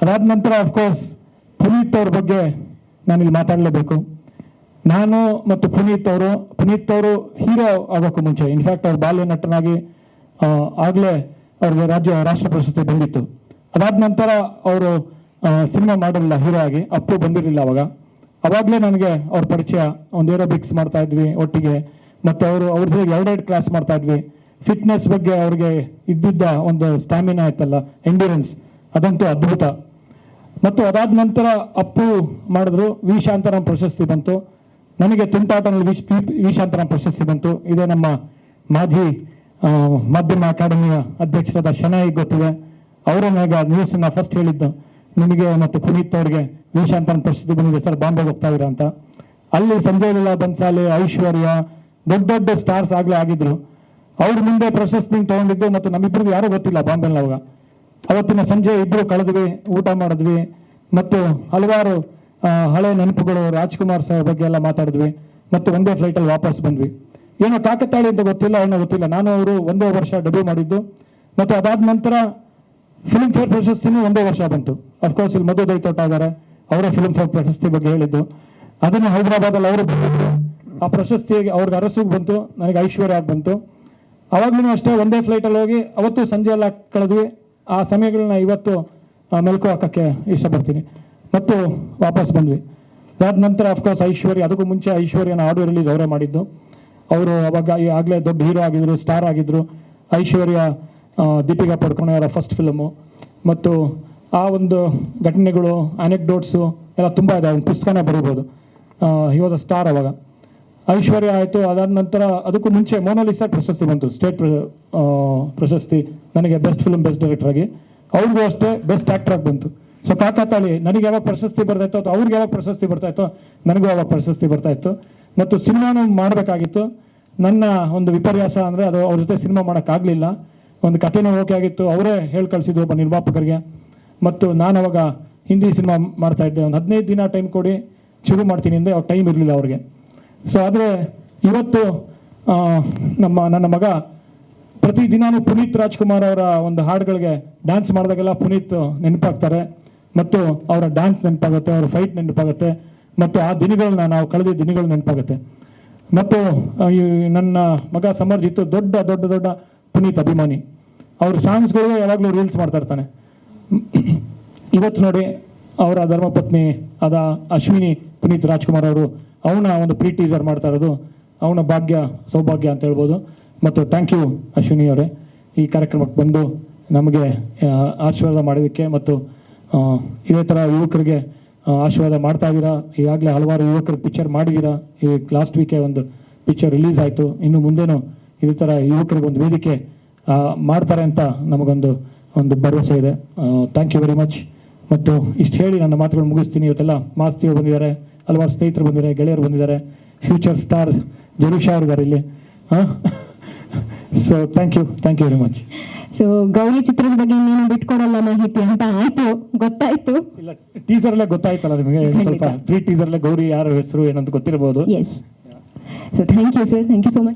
ಅದಾದ ನಂತರ ಅಫ್ಕೋರ್ಸ್ ಪುನೀತ್ ಅವ್ರ ಬಗ್ಗೆ ನಾನಿಲ್ಲಿ ಮಾತಾಡಲೇಬೇಕು. ನಾನು ಮತ್ತು ಪುನೀತ್ ಅವರು ಪುನೀತ್ ಅವರು ಹೀರೋ ಆಗೋಕ್ಕೂ ಮುಂಚೆ. ಇನ್ಫ್ಯಾಕ್ಟ್ ಅವ್ರು ಬಾಲ್ಯ ನಟನಾಗಿ ಆಗಲೇ ಅವ್ರಿಗೆ ರಾಜ್ಯ, ರಾಷ್ಟ್ರ ಪ್ರಶಸ್ತಿ ಬಂದಿತ್ತು. ಅದಾದ ನಂತರ ಅವರು ಸಿನಿಮಾ ಮಾಡಲಿಲ್ಲ, ಹೀರೋ ಆಗಿ. ಅಪ್ಪು ಬಂದಿರಲಿಲ್ಲ ಅವಾಗ. ಅವಾಗಲೇ ನನಗೆ ಅವ್ರ ಪರಿಚಯ, ಒಂದು ಏರೋಬಿಕ್ಸ್ ಮಾಡ್ತಾ ಇದ್ವಿ ಒಟ್ಟಿಗೆ. ಮತ್ತು ಅವರು, ಅವ್ರ ಜೊತೆಗೆ ಎರಡೆರಡು ಕ್ಲಾಸ್ ಮಾಡ್ತಾ ಇದ್ವಿ. ಫಿಟ್ನೆಸ್ ಬಗ್ಗೆ ಅವ್ರಿಗೆ ಇದ್ದಿದ್ದ ಒಂದು ಸ್ಟ್ಯಾಮಿನಾ ಆಯ್ತಲ್ಲ ಎಂಡ್ಯೂರೆನ್ಸ್ ಅದಂತೂ ಅದ್ಭುತ. ಮತ್ತು ಅದಾದ ನಂತರ ಅಪ್ಪು ಮಾಡಿದ್ರು. ವಿ ಶಾಂತರಾಮ್ ಪ್ರಶಸ್ತಿ ಬಂತು. ನನಗೆ ತುಂಟಾಟನಲ್ಲಿ ವಿಶ್ ವಿ ಶಾಂತರಾಮ್ ಪ್ರಶಸ್ತಿ ಬಂತು. ಇದೇ ನಮ್ಮ ಮಾಜಿ ಮಾಧ್ಯಮ ಅಕಾಡೆಮಿಯ ಅಧ್ಯಕ್ಷರಾದ ಶನಾಯಿ ಗೊತ್ತಿದೆ. ಅವರು ನನಗೆ ನ್ಯೂಸನ್ನ ಫಸ್ಟ್ ಹೇಳಿದ್ದು. ನಿಮಗೆ ಮತ್ತು ಪುನೀತ್ ಅವರಿಗೆ ವಿ ಶಾಂತರಾಮ್ ಪ್ರಶಸ್ತಿ ಬಂದಿದೆ. ಸರ್ ಬಾಂಬೆಗೆ ಹೋಗ್ತಾ ಇದ್ದೀರಾ ಅಂತ. ಅಲ್ಲಿ ಸಂಜಯ್ ಲೀಲಾ ಬನ್ಸಾಲೆ, ಐಶ್ವರ್ಯ, ದೊಡ್ಡ ದೊಡ್ಡ ಸ್ಟಾರ್ಸ್ ಆಗಲೇ ಆಗಿದ್ರು. ಅವ್ರ ಮುಂದೆ ಪ್ರಶಸ್ತಿ ತಗೊಂಡಿದ್ದು ಮತ್ತು ನಮ್ಮಿಬ್ಬರಿಗೂ ಯಾರೂ ಗೊತ್ತಿಲ್ಲ ಬಾಂಬೆನಲ್ಲಿ ಅವಾಗ ಅವತ್ತಿನ ಸಂಜೆ ಇಬ್ಬರು ಕಳೆದ್ವಿ, ಊಟ ಮಾಡಿದ್ವಿ ಮತ್ತು ಹಲವಾರು ಹಳೆ ನೆನಪುಗಳು ರಾಜ್ಕುಮಾರ್ ಸರ್ ಬಗ್ಗೆ ಎಲ್ಲ ಮಾತಾಡಿದ್ವಿ ಮತ್ತು ಒಂದೇ ಫ್ಲೈಟಲ್ಲಿ ವಾಪಸ್ ಬಂದ್ವಿ. ಏನೋ ಕಾಕತಾಳಿ ಅಂತ ಗೊತ್ತಿಲ್ಲ, ಏನೋ ಗೊತ್ತಿಲ್ಲ. ನಾನು ಅವರು ಒಂದೇ ವರ್ಷ ಡೆಬ್ಯೂ ಮಾಡಿದ್ದು ಮತ್ತು ಅದಾದ ನಂತರ ಫಿಲ್ಮ್ ಫೇರ್ ಪ್ರಶಸ್ತಿನೂ ಒಂದೇ ವರ್ಷ ಬಂತು. ಅಫ್ಕೋರ್ಸ್ ಇಲ್ಲಿ ಮಧು ದೈತೋಟ ಇದ್ದಾರೆ ಅವರೇ ಫಿಲ್ಮ್ ಫೇರ್ ಪ್ರಶಸ್ತಿ ಬಗ್ಗೆ ಹೇಳಿದ್ದು. ಅದನ್ನು ಹೈದರಾಬಾದಲ್ಲಿ ಅವರು ಆ ಪ್ರಶಸ್ತಿಯಾಗಿ ಅವ್ರಿಗೆ ಅರಸುಗೆ ಬಂತು, ನನಗೆ ಐಶ್ವರ್ಯ ಆಗಿ ಬಂತು. ಅವಾಗಲೂ ಅಷ್ಟೇ ಒಂದೇ ಫ್ಲೈಟಲ್ಲಿ ಹೋಗಿ, ಅವತ್ತು ಸಂಜೆ ಎಲ್ಲ ಕಳೆದ್ವಿ. ಆ ಸಮಯಗಳನ್ನ ಇವತ್ತು ಮೆಲುಕು ಹಾಕೋಕ್ಕೆ ಇಷ್ಟಪಡ್ತೀನಿ. ಮತ್ತು ವಾಪಸ್ ಬಂದ್ವಿ. ಅದಾದ ನಂತರ ಅಫ್ಕೋರ್ಸ್ ಐಶ್ವರ್ಯ, ಅದಕ್ಕೂ ಮುಂಚೆ ಐಶ್ವರ್ಯನ ಆಡಿಯೋ ರಿಲೀಸ್ ಅವರೇ ಮಾಡಿದ್ದು. ಅವರು ಅವಾಗ ಆಗಲೇ ದೊಡ್ಡ ಹೀರೋ ಆಗಿದ್ರು ಸ್ಟಾರ್ ಆಗಿದ್ರು. ಐಶ್ವರ್ಯ ದೀಪಿಕಾ ಪಡ್ಕೊಂಡು ಅವರ ಫಸ್ಟ್ ಫಿಲಮು ಮತ್ತು ಆ ಒಂದು ಘಟನೆಗಳು ಅನೆಕ್ಡೋಟ್ಸು ಎಲ್ಲ ತುಂಬ ಇದೆ. ಒಂದು ಪುಸ್ತಕನೇ ಬರೀಬೋದು. ಹಿ ವಾಸ್ ಅ ಸ್ಟಾರ್ ಅವಾಗ. ಐಶ್ವರ್ಯ ಆಯಿತು. ಅದಾದ ನಂತರ, ಅದಕ್ಕೂ ಮುಂಚೆ ಮೋನಾಲಿಸಾ ಪ್ರಶಸ್ತಿ ಬಂತು. ಸ್ಟೇಟ್ ಪ್ರಶಸ್ತಿ. ನನಗೆ ಬೆಸ್ಟ್ ಫಿಲ್ಮ್ ಬೆಸ್ಟ್ ಡೈರೆಕ್ಟರ್ ಆಗಿ. ಅವ್ರಿಗೂ ಅಷ್ಟೇ ಬೆಸ್ಟ್ ಆಕ್ಟರ್ ಆಗಿ ಬಂತು. ಸೊ ಕಾಕಾತಾಳಿ ನನಗೆ ಯಾವಾಗ ಪ್ರಶಸ್ತಿ ಬರ್ತಾ ಇತ್ತು ಅಥವಾ ಅವ್ರಿಗೆ ಯಾವಾಗ ಪ್ರಶಸ್ತಿ ಬರ್ತಾ ಇತ್ತು, ನನಗೂ ಯಾವಾಗ ಪ್ರಶಸ್ತಿ ಬರ್ತಾ ಇತ್ತು. ಮತ್ತು ಸಿನಿಮಾನು ಮಾಡಬೇಕಾಗಿತ್ತು. ನನ್ನ ಒಂದು ವಿಪರ್ಯಾಸ ಅಂದರೆ ಅದು ಅವ್ರ ಜೊತೆ ಸಿನಿಮಾ ಮಾಡೋಕ್ಕಾಗಲಿಲ್ಲ ಒಂದು ಕಥೆನೂ ಓಕೆ ಆಗಿತ್ತು. ಅವರೇ ಹೇಳಿ ಕಳಿಸಿದ್ರು ಒಬ್ಬ ನಿರ್ಮಾಪಕರಿಗೆ. ಮತ್ತು ನಾನು ಅವಾಗ ಹಿಂದಿ ಸಿನಿಮಾ ಮಾಡ್ತಾ ಇದ್ದೆ. ಒಂದು ಹದಿನೈದು ದಿನ ಟೈಮ್ ಕೊಡಿ, ಶುರು ಮಾಡ್ತೀನಿ ಅಂದರೆ ಅವ್ರ ಟೈಮ್ ಇರಲಿಲ್ಲ ಅವ್ರಿಗೆ. ಸೊ ಆದರೆ ಇವತ್ತು ನಮ್ಮ, ನನ್ನ ಮಗ ಪ್ರತಿದಿನಾನು ಪುನೀತ್ ರಾಜ್ಕುಮಾರ್ ಅವರ ಒಂದು ಹಾಡುಗಳಿಗೆ ಡ್ಯಾನ್ಸ್ ಮಾಡಿದಾಗೆಲ್ಲ ಪುನೀತ್ ನೆನಪಾಗ್ತಾರೆ. ಮತ್ತು ಅವರ ಡ್ಯಾನ್ಸ್ ನೆನಪಾಗುತ್ತೆ, ಅವರ ಫೈಟ್ ನೆನಪಾಗುತ್ತೆ, ಮತ್ತು ಆ ದಿನಗಳನ್ನ ನಾವು ಕಳೆದ ದಿನಗಳು ನೆನಪಾಗುತ್ತೆ. ಮತ್ತು ಈ ನನ್ನ ಮಗ ಸಮರ್ಜಿತ್ ದೊಡ್ಡ ದೊಡ್ಡ ದೊಡ್ಡ ಪುನೀತ್ ಅಭಿಮಾನಿ. ಅವ್ರ ಸಾಂಗ್ಸ್ಗಳು ಯಾವಾಗಲೂ ರೀಲ್ಸ್ ಮಾಡ್ತಾ ಇರ್ತಾನೆ. ಇವತ್ತು ನೋಡಿ, ಅವರ ಧರ್ಮಪತ್ನಿ ಆದ ಅಶ್ವಿನಿ ಪುನೀತ್ ರಾಜ್ಕುಮಾರ್ ಅವರು, ಅವನ ಒಂದು ಪ್ರೀ ಟೀಸರ್ ಮಾಡ್ತಾ ಇರೋದು. ಅವನ ಭಾಗ್ಯ, ಸೌಭಾಗ್ಯ ಅಂತ ಹೇಳ್ಬೋದು. ಮತ್ತು ಥ್ಯಾಂಕ್ ಯು ಅಶ್ವಿನಿ ಅವರೇ. ಈ ಕಾರ್ಯಕ್ರಮಕ್ಕೆ ಬಂದು ನಮಗೆ ಆಶೀರ್ವಾದ ಮಾಡೋದಕ್ಕೆ ಮತ್ತು ಇದೇ ಥರ ಯುವಕರಿಗೆ ಆಶೀರ್ವಾದ ಮಾಡ್ತಾ ಇದ್ದೀರಾ? ಈಗಾಗಲೇ ಹಲವಾರು ಯುವಕರು ಪಿಕ್ಚರ್ ಮಾಡಿದ್ದೀರಾ? ಈ ಲಾಸ್ಟ್ ವೀಕೆ ಒಂದು ಪಿಕ್ಚರ್ ರಿಲೀಸ್ ಆಯಿತು. ಇನ್ನು ಮುಂದೆನೂ ಇದೇ ಥರ ಯುವಕರಿಗೆ ಒಂದು ವೇದಿಕೆ ಮಾಡ್ತಾರೆ ಅಂತ ನಮಗೊಂದು, ಒಂದು ಭರವಸೆ ಇದೆ. ಥ್ಯಾಂಕ್ ಯು ವೆರಿ ಮಚ್ ಮತ್ತು ಇಷ್ಟು ಹೇಳಿ ನನ್ನ ಮಾತುಗಳು ಮುಗಿಸ್ತೀನಿ. ಇವತ್ತೆಲ್ಲ ಮಾಸ್ತಿಗಳು ಬಂದಿದ್ದಾರೆ. ಹಲವಾರು ಸ್ನೇಹಿತರು ಬಂದಿದ್ದಾರೆ. ಗೆಳೆಯರು ಬಂದಿದ್ದಾರೆ. ಫ್ಯೂಚರ್ ಸ್ಟಾರ್ ಜರುಷಾ ಇದ್ದಾರೆ ಇಲ್ಲಿ. ಹಾಂ so thank you thank you very much so Gowri ಚಿತ್ರದ ಬಗ್ಗೆ ಇನ್ನೇನು ಬಿಟ್ಕೊಡಲ್ಲ ಮಾಹಿತಿ ಅಂತ ಆಯ್ತು ಗೊತ್ತಾಯ್ತು. ಇಲ್ಲ ಟೀಸರ್ ಎಲ್ಲ ಗೊತ್ತಾಯ್ತಲ್ಲ ನಿಮಗೆ? ಸ್ವಲ್ಪ ಫ್ರೀ ಎಲ್ಲ ಗೌರಿ ಯಾರ ಹೆಸರು ಏನಂತ ಗೊತ್ತಿರಬಹುದು yes so thank you sir thank you so much